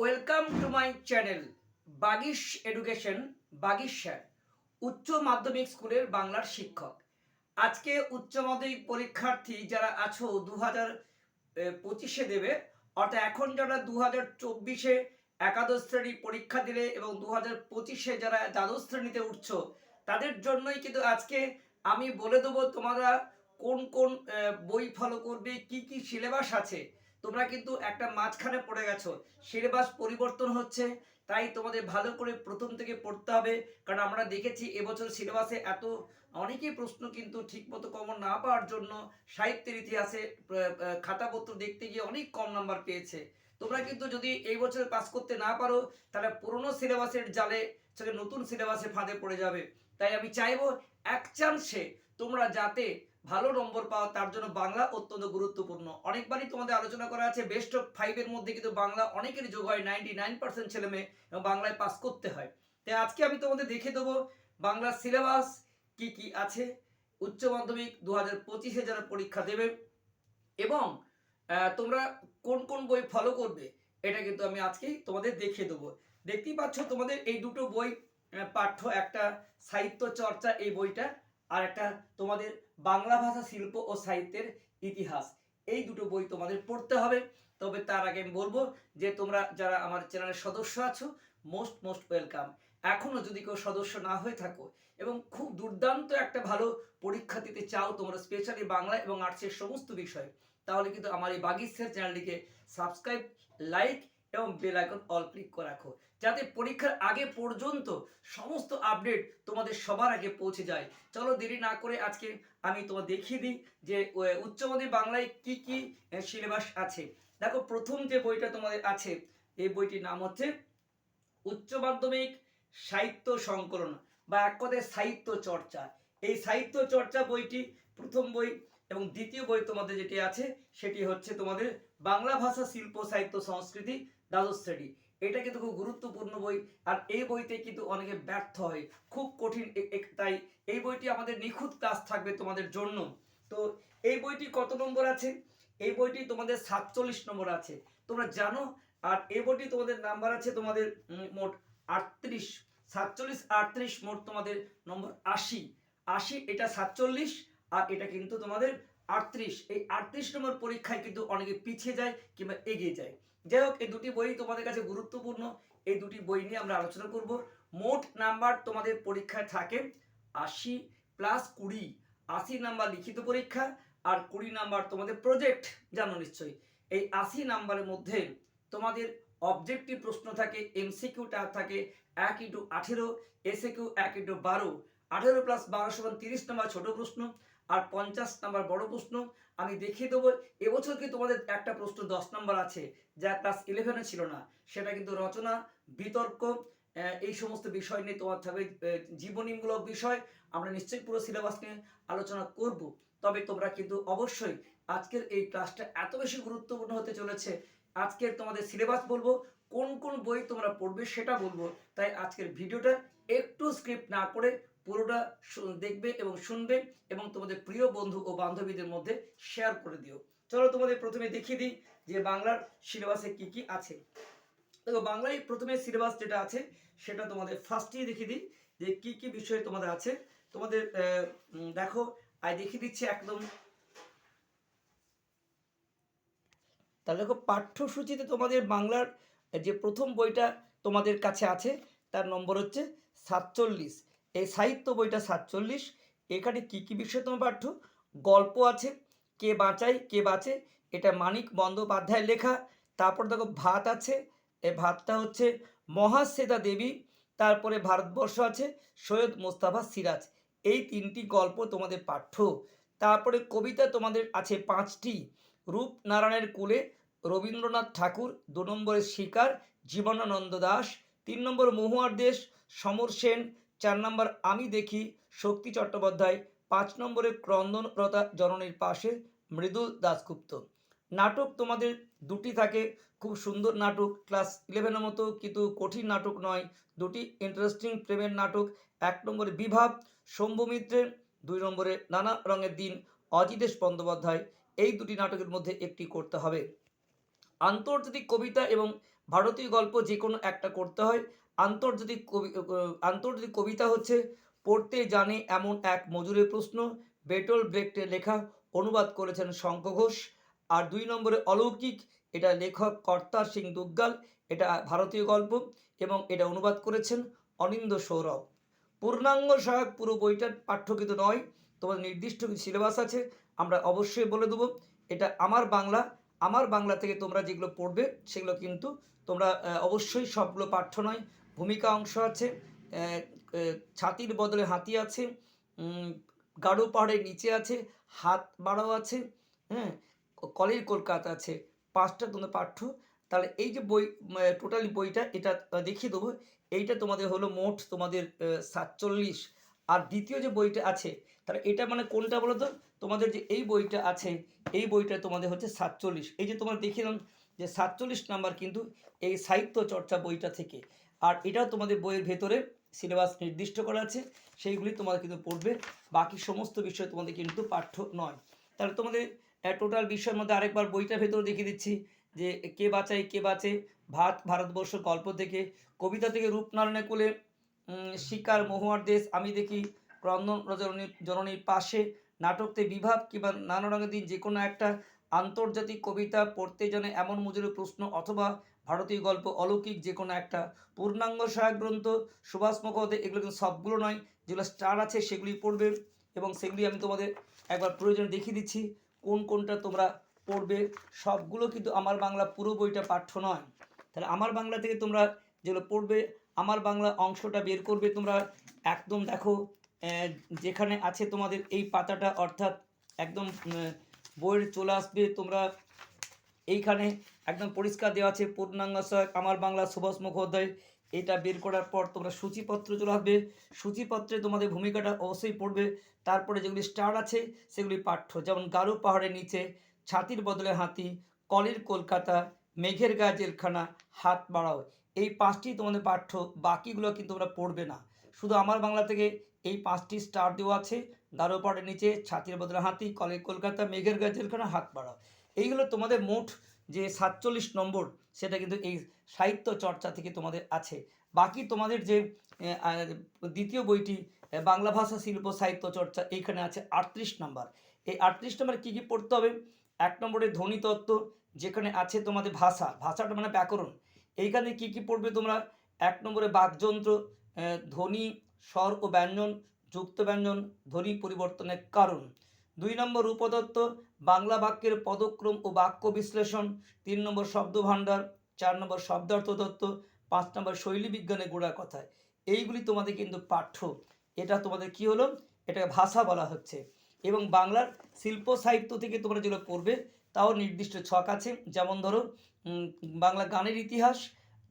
Welcome to my channel Bagish education Bagish sir, উচ্চ মাধ্যমিক স্কুলের বাংলার শিক্ষক। আজকে উচ্চ মাধ্যমিক পরীক্ষার্থী যারা আছো দু হাজার পঁচিশে দেবে, অর্থাৎ এখন যারা দু হাজার চব্বিশে একাদশ শ্রেণি পরীক্ষা দিলে এবং দু হাজার পঁচিশে যারা দ্বাদশ শ্রেণীতে উঠছো, তাদের জন্যই কিন্তু আজকে আমি বলে দেবো তোমরা কোন কোন বই ফলো করবে, কি কি সিলেবাস আছে তোমরা কিন্তু একটা মাঝখানে পড়ে গেছো। সিলেবাস পরিবর্তন হচ্ছে, তাই তোমাদের ভালো করে প্রথম থেকে পড়তে হবে। কারণ আমরা দেখেছি এবছর সিলেবাসে এত, অনেকেই প্রশ্ন কিন্তু ঠিকমতো কমন না পাওয়ার জন্য সাহিত্যের ইতিহাসে খাতাপত্র দেখতে গিয়ে অনেক কম নাম্বার পেয়েছে। তোমরা কিন্তু যদি এই বছর পাস করতে না পারো, তাহলে পুরনো সিলেবাসের জালে সেটা নতুন সিলেবাসে ফাঁদে পড়ে যাবে। তাই আমি চাইব এক চান্সে তোমরা যাতে ভালো নম্বর পাও, তার জন্য বাংলা অত্যন্ত গুরুত্বপূর্ণ। অনেকবারই তোমাদের আলোচনা করা আছে বেস্ট অফ ফাইভের মধ্যে কিন্তু বাংলা অনেকের যোগ হয় নাইনটি নাইন পার্সেন্ট ছেলে মেয়ে এবং বাংলায় পাস করতে হয়। তাই আজকে আমি তোমাদের দেখে দেবো বাংলার সিলেবাস কি কি আছে, উচ্চ মাধ্যমিক দু হাজার পঁচিশে যারা পরীক্ষা দেবে এবং তোমরা কোন কোন বই ফলো করবে, এটা কিন্তু আমি আজকেই তোমাদের দেখিয়ে দেবো। দেখতেই পাচ্ছ তোমাদের এই দুটো বই পাঠ্য, একটা সাহিত্য চর্চা, এই বইটা আর একটা তোমাদের বাংলা ভাষা শিল্প ও সাহিত্যের ইতিহাস। এই দুটো বই তোমাদের পড়তে হবে। তবে তার আগে আমি বলব যে তোমরা যারা আমার চ্যানেলের সদস্য আছো মোস্ট মোস্ট ওয়েলকাম এখনও যদি কেউ সদস্য না হয়ে থাকো এবং খুব দুর্দান্ত একটা ভালো পরীক্ষা দিতে চাও তোমরা স্পেশালি বাংলা এবং আর্টসের সমস্ত বিষয়, তাহলে কিন্তু আমার এই বাগিসের চ্যানেলটিকে সাবস্ক্রাইব লাইক এবং বেল আইকন অল ক্লিক করে রাখো। যাতে পরীক্ষার আগে পর্যন্ত সমস্ত আপডেট তোমাদের সবার আগে পৌঁছে যায়। চলো দেরি না করে আজকে আমি তোমার দেখিয়ে দিই যে ও- উচ্চ মাধ্যমিক বাংলায় কি কি সিলেবাস আছে। দেখো, প্রথম যে বইটা তোমাদের আছে, এই বইটির নাম হচ্ছে উচ্চ মাধ্যমিক সাহিত্য সংকলন বা এক কথায় সাহিত্য চর্চা। এই সাহিত্য চর্চা বইটি প্রথম বই এবং দ্বিতীয় বই তোমাদের যেটি আছে, সেটি হচ্ছে তোমাদের বাংলা ভাষা, শিল্প, সাহিত্য, সংস্কৃতি, দ্বাদশ শ্রেণি। এটা কিন্তু খুব গুরুত্বপূর্ণ বই, আর এই বইতে কিন্তু অনেকে ব্যর্থ হয়, খুব কঠিন তাই এই বইটি আমাদের নিখুঁত ক্লাস থাকবে তোমাদের জন্য। তো এই বইটি কত নম্বর আছে? এই বইটি তোমাদের সাতচল্লিশ নম্বর আছে। তোমরা জানো, আর এই বইটি তোমাদের নাম্বার আছে তোমাদের মোট আটত্রিশ, সাতচল্লিশ, আটত্রিশ, মোট তোমাদের নম্বর আশি। আশি, এটা সাতচল্লিশ, আর এটা কিন্তু তোমাদের আটত্রিশ, এই আটত্রিশ নম্বর পরীক্ষায় কিন্তু অনেকে পিছিয়ে যায় কিংবা এগিয়ে যায়। যাই হোক, এই দুটি বই তোমাদের কাছে গুরুত্বপূর্ণ। এই দুটি বই নিয়ে আমরা আলোচনা করব। মোট নাম্বার তোমাদের পরীক্ষায় থাকে আশি প্লাস কুড়ি। আশি নাম্বার লিখিত পরীক্ষা আর কুড়ি নাম্বার তোমাদের প্রজেক্ট জানো নিশ্চয়ই। এই আশি নাম্বারের মধ্যে তোমাদের অবজেক্টিভ প্রশ্ন থাকে এমসিকিউ এমসিকিউটা থাকে এক ইন্টু আঠেরো এসে কিউ এক ইন্টু বারো। আঠেরো প্লাস বারো সমান তিরিশ নাম্বার ছোট প্রশ্ন আর পঞ্চাশ নাম্বার বড় প্রশ্ন। আমি দেখিয়ে দেবো, এবছর কি তোমাদের একটা প্রশ্ন দশ নাম্বার আছে, যা ক্লাস ইলেভেনে ছিল না। সেটা কিন্তু রচনা, বিতর্ক এই সমস্ত বিষয় নিয়ে তোমার থাকবে জীবনীমূলক বিষয়। আমরা নিশ্চয়ই পুরো সিলেবাস নিয়ে আলোচনা করব। তবে তোমরা কিন্তু অবশ্যই আজকের এই ক্লাসটা এত বেশি গুরুত্বপূর্ণ হতে চলেছে, আজকের তোমাদের সিলেবাস বলব, কোন কোন বই তোমরা পড়বে সেটা বলব। তাই আজকের ভিডিওটা একটু স্ক্রিপ্ট না করে পুরোটা দেখবে এবং শুনবে এবং তোমাদের প্রিয় বন্ধু ও বান্ধবীদের মধ্যে শেয়ার করে দিও। চলো তোমাদের প্রথমে দেখিয়ে দিই যে বাংলার সিলেবাসে কি কি আছে। দেখো, বাংলায় প্রথমে সিলেবাস যেটা আছে, সেটা তোমাদের ফার্স্টেই দেখিয়ে দিই যে কি কি বিষয় তোমাদের আছে। তোমাদের দেখো আই দেখিয়ে দিচ্ছি একদম। তাহলে দেখো, পাঠ্যসূচিতে তোমাদের বাংলার যে প্রথম বইটা তোমাদের কাছে আছে, তার নম্বর হচ্ছে সাতচল্লিশ। এই সাহিত্য বইটা সাতচল্লিশ। এখানে কি কি বিষয় তোমার পাঠ্য? গল্প আছে, কে বাঁচায়, কে বাঁচে, এটা মানিক বন্দ্যোপাধ্যায়ের লেখা। তারপর দেখো ভাত আছে এই ভাতটা হচ্ছে মহাশ্বেতা দেবী, তারপরে ভারতবর্ষ আছে, সৈয়দ মোস্তাফা সিরাজ। এই তিনটি গল্প তোমাদের পাঠ্য। তারপরে কবিতা তোমাদের আছে পাঁচটি। রূপনারায়ণের কুলে রবীন্দ্রনাথ ঠাকুর, দু নম্বরের শিকার জীবনানন্দ দাস, তিন নম্বর মহুয়ার দেশ, সমর সেন চার নম্বর, আমি দেখি শক্তি চট্টোপাধ্যায় পাঁচ নম্বরে ক্রন্দনরতা জননীর পাশে মৃদুল দাশগুপ্ত। নাটক তোমাদের দুটি থাকে, খুব সুন্দর নাটক, ক্লাস ইলেভেনের মতো, কিন্তু কঠিন নাটক নয়। দুটি ইন্টারেস্টিং প্রেমের নাটক, এক নম্বরে বিভাব, শম্ভু মিত্রের দুই নম্বরে নানা রঙের দিন, অজিতেশ বন্দ্যোপাধ্যায়, এই দুটি নাটকের মধ্যে একটি করতে হবে। আন্তর্জাতিক কবিতা এবং ভারতীয় গল্প যে কোনো একটা করতে হয় আন্তর্জাতিক কবি আন্তর্জাতিক কবিতা হচ্ছে পড়তে জানে এমন এক মজুরের প্রশ্ন। বেটল ব্রেক্টের লেখা অনুবাদ করেছেন শঙ্খ ঘোষ। আর দুই নম্বরে অলৌকিক, এটা লেখক কর্তার সিং দুগ্গাল, এটা ভারতীয় গল্প এবং এটা অনুবাদ করেছেন অনিন্দ সৌরভ। পূর্ণাঙ্গ সহায়ক পুরো বইটার পাঠ্য কিন্তু নয় তোমাদের নির্দিষ্ট কিছু সিলেবাস আছে, আমরা অবশ্যই বলে দেবো। এটা আমার বাংলা আমার বাংলা থেকে তোমরা যেগুলো পড়বে, সেগুলো কিন্তু তোমরা অবশ্যই সবগুলো পাঠ্য নয় ভূমিকা অংশ আছে ছাতির বদলে হাতি আছে গাঢ় পাহাড়ের নিচে আছে, হাত বাড়াও আছে হ্যাঁ কলের কলকাতা আছে, পাঁচটা তোমাদের পাঠ্য। তাহলে এই যে বই টোটালি বইটা, এটা দেখিয়ে দেবো। এইটা তোমাদের হলো মোট তোমাদের সাতচল্লিশ। আর দ্বিতীয় যে বইটা আছে, তাহলে এটা মানে কোনটা বলো তো? তোমাদের যে এই বইটা আছে, এই বইটা তোমাদের হচ্ছে সাতচল্লিশ। এই যে তোমরা দেখিলাম যে সাতচল্লিশ নাম্বার কিন্তু এই সাহিত্য চর্চা বইটা থেকে। আর এটাও তোমাদের বইয়ের ভেতরে সিলেবাস নির্দিষ্ট করা আছে, সেইগুলি তোমাদের কিন্তু পড়বে, বাকি সমস্ত বিষয় তোমাদের কিন্তু পাঠ্য নয়। তাহলে তোমাদের টোটাল বিষয়ের মধ্যে আরেকবার বইটার ভেতরে দেখিয়ে দিচ্ছি, যে কে বাঁচায়, কে বাঁচে, ভাত, ভারতবর্ষ গল্প থেকে, কবিতা থেকে রূপনারায়ণে কোলে শিকার, মহুয়ার দেশ, আমি দেখি ক্রন্দন রজনী, জননীর পাশে, নাটক থেকে বিভাব কিংবা নানা রঙের দিন যে কোনো একটা আন্তর্জাতিক কবিতা পড়তে জানে এমন মজুরি প্রশ্ন অথবা ভারতীয় গল্প, অলৌকিক যে কোনো একটা। পূর্ণাঙ্গ সহায়ক গ্রন্থ, সুভাষ মুখোপাধ্যায় এগুলো কিন্তু সবগুলো নয়। যেগুলো স্টার আছে সেগুলি পড়বে এবং সেগুলি আমি তোমাদের একবার প্রয়োজনে দেখিয়ে দিচ্ছি, কোন কোনটা তোমরা পড়বে। সবগুলো কিন্তু আমার বাংলা পুরো বইটা পাঠ্য নয়। তাহলে আমার বাংলা থেকে তোমরা যেগুলো পড়বে, আমার বাংলা অংশটা বের করবে তোমরা একদম দেখো যেখানে আছে তোমাদের এই পাতাটা, অর্থাৎ একদম বইয়ের চলে আসবে তোমরা এইখানে একদম পরিষ্কার দেওয়া আছে, পূর্ণাঙ্গ সহায়ক, আমার বাংলা সুভাষ মুখোপাধ্যায়। এটা বের করার পর তোমরা সূচিপত্র চলে আসবে। সূচিপত্রে তোমাদের ভূমিকাটা অবশ্যই পড়বে। তারপরে যেগুলি স্টার আছে, সেগুলি পাঠ্য। যেমন, গারু পাহাড়ের নিচে, ছাতির বদলে হাতি, কলের কলকাতা, মেঘের গায়ে জেলখানা, হাত বাড়াও। এই পাঁচটি তোমাদের পাঠ্য, বাকিগুলো কিন্তু তোমরা পড়বে না। শুধু আমার বাংলা থেকে এই পাঁচটি স্টার দেওয়া আছে। গারো পাহাড়ের নিচে, ছাতির বদলে হাতি, কলের কলকাতা, মেঘের গায়ে জেলখানা, হাত বাড়াও। এইগুলো তোমাদের মোট যে সাতচল্লিশ নম্বর, সেটা কিন্তু এই সাহিত্য চর্চা থেকে তোমাদের আছে। বাকি তোমাদের যে দ্বিতীয় বইটি বাংলা ভাষা শিল্প সাহিত্য চর্চা, এইখানে আছে আটত্রিশ নম্বর। এই আটত্রিশ নম্বর কী কী পড়তে হবে? এক নম্বরে ধ্বনি তত্ত্ব, যেখানে আছে তোমাদের ভাষা। ভাষাটা মানে ব্যাকরণ। এইখানে কি কি পড়বে তোমরা? এক নম্বরে বাকযন্ত্র ধ্বনি, স্বর ও ব্যঞ্জন, যুক্ত ব্যঞ্জন, ধ্বনি পরিবর্তনের কারণ। দুই নম্বর উপদত্ত, বাংলা বাক্যের পদক্রম ও বাক্য বিশ্লেষণ, তিন নম্বর শব্দ ভাণ্ডার চার নম্বর শব্দার্থ তত্ত্ব পাঁচ নম্বর শৈলী বিজ্ঞানের গোড়া কথায় এইগুলি তোমাদের কিন্তু পাঠ্য। এটা তোমাদের কি হলো? এটাকে ভাষা বলা হচ্ছে। এবং বাংলার শিল্প সাহিত্য থেকে তোমরা যেগুলো পড়বে, তাও নির্দিষ্ট ছক আছে। যেমন ধরো বাংলা গানের ইতিহাস,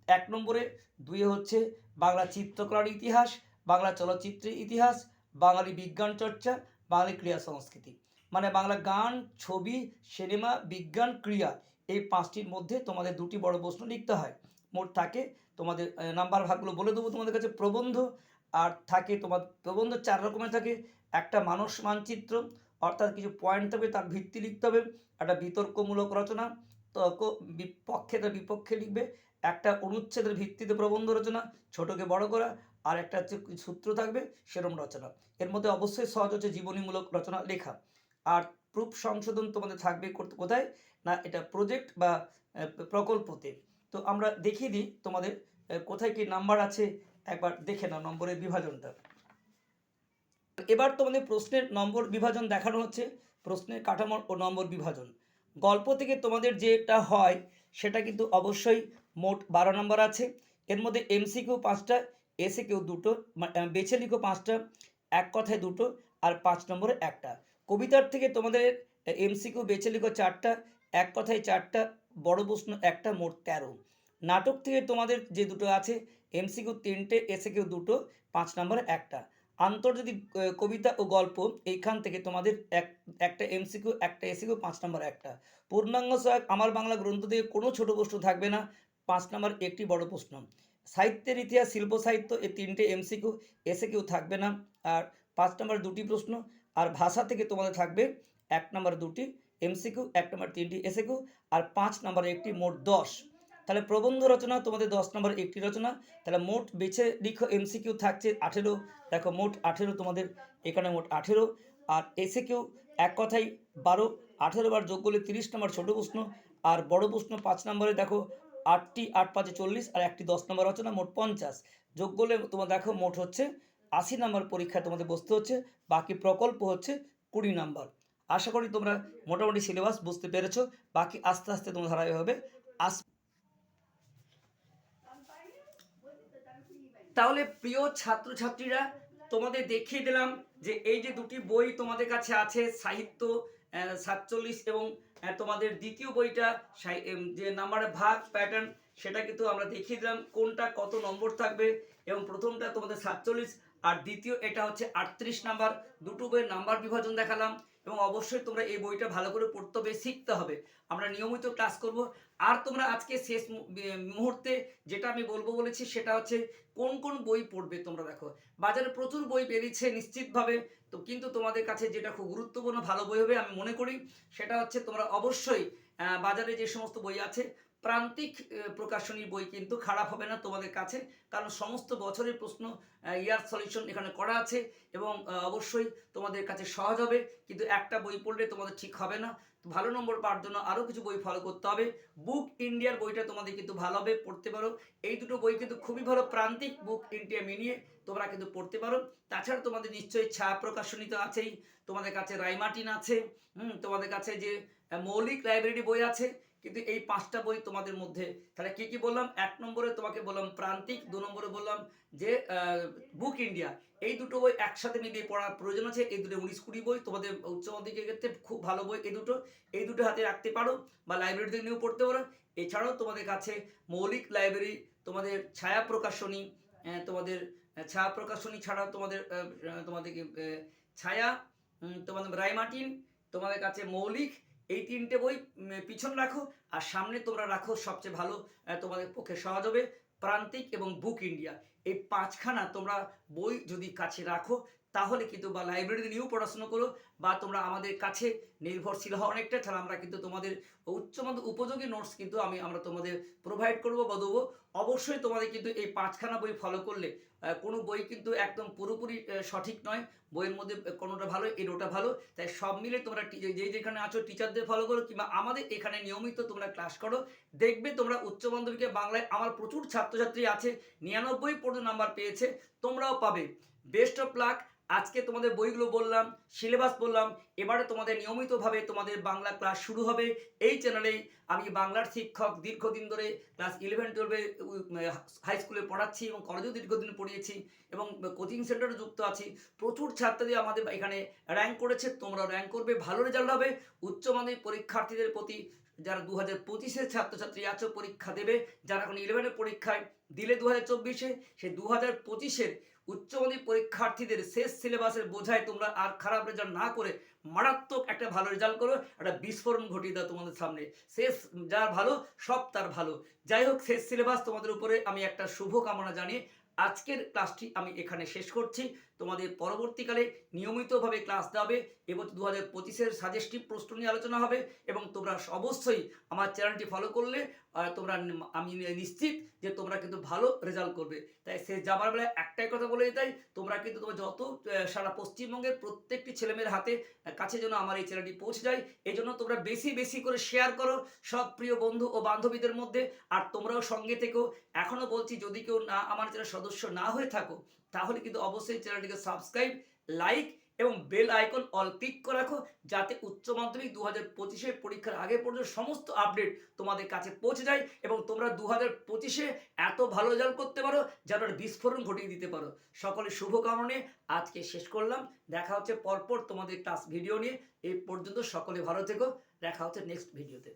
এক নম্বরে দুই হচ্ছে বাংলা চিত্রকলার ইতিহাস, বাংলা চলচ্চিত্রের ইতিহাস, বাঙালি বিজ্ঞান চর্চা বাঙালি ক্রিয়া সংস্কৃতি। মানে বাংলা গান, ছবি, সিনেমা, বিজ্ঞান, ক্রিয়া এই পাঁচটির মধ্যে তোমাদের দুটি বড় প্রশ্ন লিখতে হয়। মোট থাকে তোমাদের নাম্বার ভাগগুলো বলে দেবো তোমাদের কাছে প্রবন্ধ। আর থাকে তোমার, প্রবন্ধ চার রকমের থাকে। একটা মানস মানচিত্র, অর্থাৎ কিছু পয়েন্ট থাকবে, তার ভিত্তি লিখতে হবে। একটা বিতর্কমূলক রচনা, তর্ক বিপক্ষে তার বিপক্ষে লিখবে। একটা অনুচ্ছেদের ভিত্তিতে প্রবন্ধ রচনা, ছোটকে বড় করা আর একটা হচ্ছে সূত্র থাকবে, সেরম রচনা। এর মধ্যে অবশ্যই সহজ হচ্ছে জীবনীমূলক রচনা লেখা। আর প্রুফ সংশোধন তোমাদের থাকবে কোথায়? না, এটা প্রজেক্ট বা প্রকল্পতে। তো আমরা দেখিয়ে দিই তোমাদের কোথায় কি নাম্বার আছে, একবার দেখে নাও নম্বরের বিভাজনটা। এবার তোমাদের প্রশ্নের নম্বর বিভাজন দেখানো হচ্ছে, প্রশ্নের কাঠামো ও নম্বর বিভাজন। গল্প থেকে তোমাদের যেটা হয়, সেটা কিন্তু অবশ্যই মোট বারো নম্বর আছে। এর মধ্যে এমসিকিউ পাঁচটা এসে কেউ দুটো বেছে লিখো পাঁচটা, এক কথায় দুটো, আর পাঁচ নম্বরে একটা। কবিতার থেকে তোমাদের এমসিকিউ বেছে লিখো চারটা, এক কথায় চারটা, বড় প্রশ্ন একটা, মোট তেরো। নাটক থেকে তোমাদের যে দুটো আছে, এমসিকিউ তিনটে এসে কেউ দুটো, পাঁচ নম্বরে একটা। আন্তর্জাতিক কবিতা ও গল্প, এইখান থেকে তোমাদের এক, একটা এমসিকিউ, একটা এসিকিউ, পাঁচ নম্বর একটা। পূর্ণাঙ্গ সহায়ক, আমার বাংলা গ্রন্থ থেকে কোনো ছোট প্রশ্ন থাকবে না, পাঁচ নম্বর একটি বড় প্রশ্ন। সাহিত্যের ইতিহাস, শিল্প, সাহিত্য এই তিনটে এমসিকিউ এসে কেউ থাকবে না। আর পাঁচ নম্বর দুটি প্রশ্ন, আর ভাষা থেকে তোমাদের থাকবে এক নম্বর দুটি এমসিকিউ এক নম্বর তিনটি এসে কিউ আর পাঁচ নম্বর একটি মোট দশ। তাহলে প্রবন্ধ রচনা, তোমাদের দশ নম্বর একটি রচনা। তাহলে মোট বেছে লিখো এমসিকিউ থাকছে আঠেরো। দেখো মোট আঠেরো, তোমাদের এখানে মোট আঠেরো। আর এসে কেউ এক কথাই বারো, আঠেরো বার যোগ করলে তিরিশ নম্বর ছোটো প্রশ্ন। আর বড় প্রশ্ন পাঁচ নম্বরে দেখো আটটি আট পাঁচে চল্লিশ আর একটি দশ নম্বর রচনা মোট পঞ্চাশ। যোগ করলে তোমার দেখো মোট হচ্ছে আশি নম্বর পরীক্ষায় তোমাদের বসতে হচ্ছে, বাকি প্রকল্প হচ্ছে কুড়ি নাম্বার। আশা করি তোমরা মোটামুটি সিলেবাস বুঝতে পেরেছ, বাকি আস্তে আস্তে তোমার তোমরা ধারাবাহিকভাবে আস তাহলে প্রিয় ছাত্রছাত্রীরা, তোমাদের দেখিয়ে দিলাম যে এই যে দুটি বই তোমাদের কাছে আছে, সাহিত্য সাতচল্লিশ এবং তোমাদের দ্বিতীয় বইটা যে নাম্বারের ভাগ প্যাটার্ন সেটা কিন্তু আমরা দেখিয়ে দিলাম, কোনটা কত নম্বর থাকবে, এবং প্রথমটা তোমাদের সাতচল্লিশ আর দ্বিতীয়, এটা হচ্ছে আটত্রিশ নাম্বার। দুটো বইয়ের নাম্বার বিভাজন দেখালাম এবং অবশ্যই তোমরা এই বইটা ভালো করে পড়তে হবে, শিখতে হবে। আমরা নিয়মিত ক্লাস করব। আর তোমরা আজকে শেষ মুহূর্তে যেটা আমি বলব বলেছি, সেটা হচ্ছে কোন কোন বই পড়বে তোমরা দেখো। বাজারে প্রচুর বই বেরিয়েছে নিশ্চিতভাবে। তো কিন্তু তোমাদের কাছে যেটা খুব গুরুত্বপূর্ণ ভালো বই হবে আমি মনে করি, সেটা হচ্ছে তোমরা অবশ্যই বাজারে যে সমস্ত বই আছে প্রান্তিক প্রকাশনীর বই কিন্তু খারাপ হবে না তোমাদের কাছে। কারণ সমস্ত বছরের প্রশ্ন ইয়ার সলিউশন এখানে করা আছে এবং অবশ্যই তোমাদের কাছে সহজ হবে। কিন্তু একটা বই পড়লে তোমাদের ঠিক হবে না। ভালো নম্বর পাওয়ার জন্য আরও কিছু বই ফলো করতে হবে। বুক ইন্ডিয়ার বইটা তোমাদের কিন্তু ভালো হবে, পড়তে পারো। এই দুটো বই কিন্তু খুবই ভালো, প্রান্তিক বুক ইন্ডিয়া মিলিয়ে তোমরা কিন্তু পড়তে পারো। তাছাড়া তোমাদের নিশ্চয়ই ছায়া প্রকাশনী তো আছেই। তোমাদের কাছে রাইমার্টিন আছে। হুম, তোমাদের কাছে যে মৌলিক লাইব্রেরি বই আছে কিন্তু এই পাঁচটা বই তোমাদের মধ্যে তাহলে কি কি বললাম? এক নম্বরে তোমাকে বললাম প্রান্তিক দু নম্বরে বললাম যে বুক ইন্ডিয়া। এই দুটো বই একসাথে মিলিয়ে পড়ার প্রয়োজন আছে। এই দুটো উনিশ কুড়ি বই তোমাদের উচ্চ মাধ্যমিকের ক্ষেত্রে খুব ভালো বই এই দুটো। এই দুটো হাতে রাখতে পারো বা লাইব্রেরি থেকে নিয়েও পড়তে পারো। এছাড়াও তোমাদের কাছে মৌলিক লাইব্রেরি তোমাদের ছায়া প্রকাশনী তোমাদের ছায়া প্রকাশনী ছাড়াও তোমাদের আহ, আহ, তোমাদের ছায়া তোমাদের রাইমার্টিন তোমাদের কাছে মৌলিক এই তিনটে বই পিছন রাখো আর সামনে তোমরা রাখো সবচেয়ে ভালো তোমাদের পক্ষে সহজ হবে, প্রান্তিক এবং বুক ইন্ডিয়া। এই পাঁচখানা তোমরা বই যদি কাছে রাখো তাহলে কিন্তু বা লাইব্রেরিতে নিয়েও পড়াশোনা করো বা তোমরা আমাদের কাছে নির্ভরশীল হওয়া অনেকটা, তাহলে আমরা কিন্তু তোমাদের উচ্চমাধ্যমিক উপযোগী নোটস কিন্তু আমি, আমরা তোমাদের প্রোভাইড করব বা দেবো। অবশ্যই তোমাদের কিন্তু এই পাঁচখানা বই ফলো করলে কোনো বই কিন্তু একদম পুরোপুরি সঠিক নয়। বইয়ের মধ্যে কোনোটা ভালো এনোটা ভালো। তাই সব মিলে তোমরা যে যেখানে আছো টিচারদের ফলো করো কিংবা আমাদের এখানে নিয়মিত তোমরা ক্লাস করো। দেখবে তোমরা উচ্চ মাধ্যমিকে বাংলায় আমার প্রচুর ছাত্রছাত্রী আছে, নিরানব্বই পর্যন্ত নাম্বার পেয়েছে, তোমরাও পাবে। বেস্ট অফ লাক আজকে তোমাদের বইগুলো বললাম, সিলেবাস বললাম, এবারে তোমাদের নিয়মিতভাবে তোমাদের বাংলা ক্লাস শুরু হবে। এই চ্যানেলে আমি বাংলার শিক্ষক দীর্ঘদিন ধরে ক্লাস ইলেভেন টুয়েলভে হাই স্কুলে পড়াচ্ছি এবং কলেজেও দীর্ঘদিন পড়িয়েছি এবং কোচিং সেন্টারে যুক্ত আছি। প্রচুর ছাত্রী আমাদের এখানে র্যাঙ্ক করেছে তোমরা র্যাঙ্ক করবে, ভালো রেজাল্ট হবে। উচ্চ মাধ্যমিক পরীক্ষার্থীদের প্রতি যারা দু হাজার পঁচিশের ছাত্রছাত্রী আছো, পরীক্ষা দেবে। যারা এখন ইলেভেনের পরীক্ষায় দিলে দু হাজার চব্বিশে, সে দু হাজার পঁচিশের উচ্চ মাধ্যমিক পরীক্ষার্থীদের শেষ সিলেবাসের বোঝায় তোমরা আর খারাপ রেজাল্ট না করে মারাত্মক একটা ভালো রেজাল্ট করো, একটা বিস্ফোরণ ঘটিয়ে দাও তোমাদের সামনে। শেষ যার ভালো, সব তার ভালো। যাই হোক, শেষ সিলেবাস তোমাদের উপরে আমি একটা শুভ কামনা জানিয়ে আজকের ক্লাসটি আমি এখানে শেষ করছি। তোমাদের পরবর্তীকালে নিয়মিতভাবে ক্লাস দেওয়া হবে এবং দু হাজার পঁচিশের সাজেস্টিভ প্রশ্ন নিয়ে আলোচনা হবে এবং তোমরা অবশ্যই আমার চ্যানেলটি ফলো করলে তোমরা আমি নিশ্চিত যে তোমরা কিন্তু ভালো রেজাল্ট করবে। তাই সে যাবার বেলায় একটাই কথা বলে তাই তোমরা কিন্তু তোমার যত সারা পশ্চিমবঙ্গের প্রত্যেকটি ছেলেমেয়ের হাতে কাছে যেন আমার এই চ্যানেলটি পৌঁছে যায়, এই জন্য তোমরা বেশি বেশি করে শেয়ার করো সব প্রিয় বন্ধু ও বান্ধবীদের মধ্যে। আর তোমরাও সঙ্গে থেকেও এখনও বলছি, যদি কেউ না, আমার চ্যানেল সদস্য না হয়ে থাকো তাহলে কিন্তু অবশ্যই চ্যানেলটিকে সাবস্ক্রাইব লাইক এবং বেল আইকন অল ক্লিক করে রাখো যাতে উচ্চ মাধ্যমিক দু হাজার পঁচিশের পরীক্ষার আগে পর্যন্ত সমস্ত আপডেট তোমাদের কাছে পৌঁছে যায় এবং তোমরা দু হাজার পঁচিশে এত ভালো রেজাল্ট করতে পারো যেন বিস্ফোরণ ঘটিয়ে দিতে পারো। সকলে শুভকামনে আজকে শেষ করলাম। দেখা হচ্ছে পরপর তোমাদের ক্লাস ভিডিও নিয়ে। এই পর্যন্ত সকলে ভালো থেকো। দেখা হচ্ছে নেক্সট ভিডিওতে